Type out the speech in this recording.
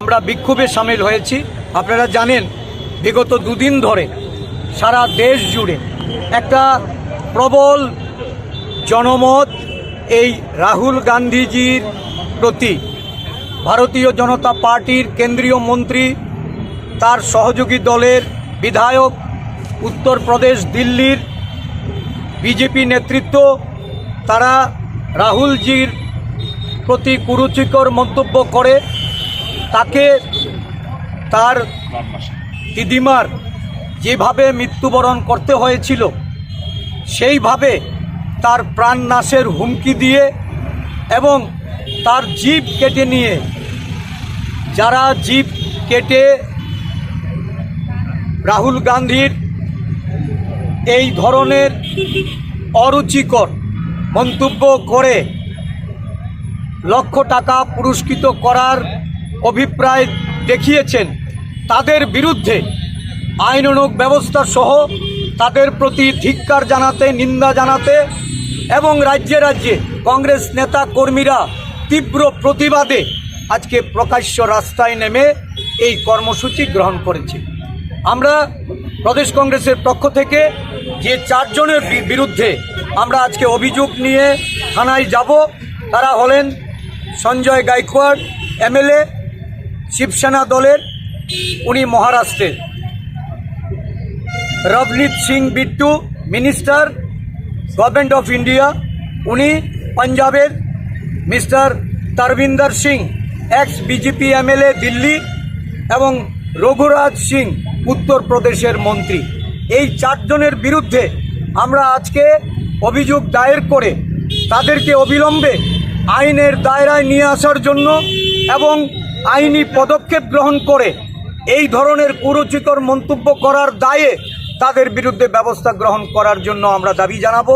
আমরা বিক্ষোভে সামিল হয়েছি। আপনারা জানেন বিগত দুদিন ধরে সারা দেশ জুড়ে একটা প্রবল জনমত এই রাহুল গান্ধীজির প্রতি ভারতীয় জনতা পার্টির কেন্দ্রীয় মন্ত্রী, তার সহযোগী দলের বিধায়ক, উত্তরপ্রদেশ, দিল্লির বিজেপি নেতৃত্ব, তারা রাহুলজির প্রতি কুরুচিকর মন্তব্য করে। তাকে তার দিদিমার যেভাবে মৃত্যুবরণ করতে হয়েছিল, সেইভাবে তার প্রাণ নাশের হুমকি দিয়ে এবং তার জীব কেটে নিয়ে, যারা জীব কেটে রাহুল গান্ধীর এই ধরনের অরুচিকর মন্তব্য করে লক্ষ টাকা পুরস্কৃত করার অভিপ্রায় দেখিয়েছেন, তাদের বিরুদ্ধে আইনানুগ ব্যবস্থা সহ তাদের প্রতি ধিক্কার জানাতে, নিন্দা জানাতে এবং রাজ্যে রাজ্যে কংগ্রেস নেতা কর্মীরা তীব্র প্রতিবাদে আজকে প্রকাশ্য রাস্তায় নেমে এই কর্মসূচি গ্রহণ করেছে। আমরা প্রদেশ কংগ্রেসের পক্ষ থেকে যে চারজনের বিরুদ্ধে আমরা আজকে অভিযোগ নিয়ে থানায় যাব, তারা হলেন সঞ্জয় গাইকোয়াড়, এমএলএ, শিবসেনা দলের, উনি মহারাষ্ট্রের। Ravneet Singh Bittu, minister, government of India, উনি পাঞ্জাবের mister Tarvinder Singh ex BJP MLA Delhi, এবং রঘুরাজ সিং, উত্তরপ্রদেশের মন্ত্রী। এই চারজনের বিরুদ্ধে আমরা আজকে অভিযোগ দায়ের করে তাদেরকে অবিলম্বে আইনের দায়রায় নিয়ে আসার জন্য এবং আইনি পদক্ষেপ গ্রহণ করে এই ধরনের কুরুচিকর মন্তব্য করার দায়ে তাদের বিরুদ্ধে ব্যবস্থা গ্রহণ করার জন্য আমরা দাবি জানাব।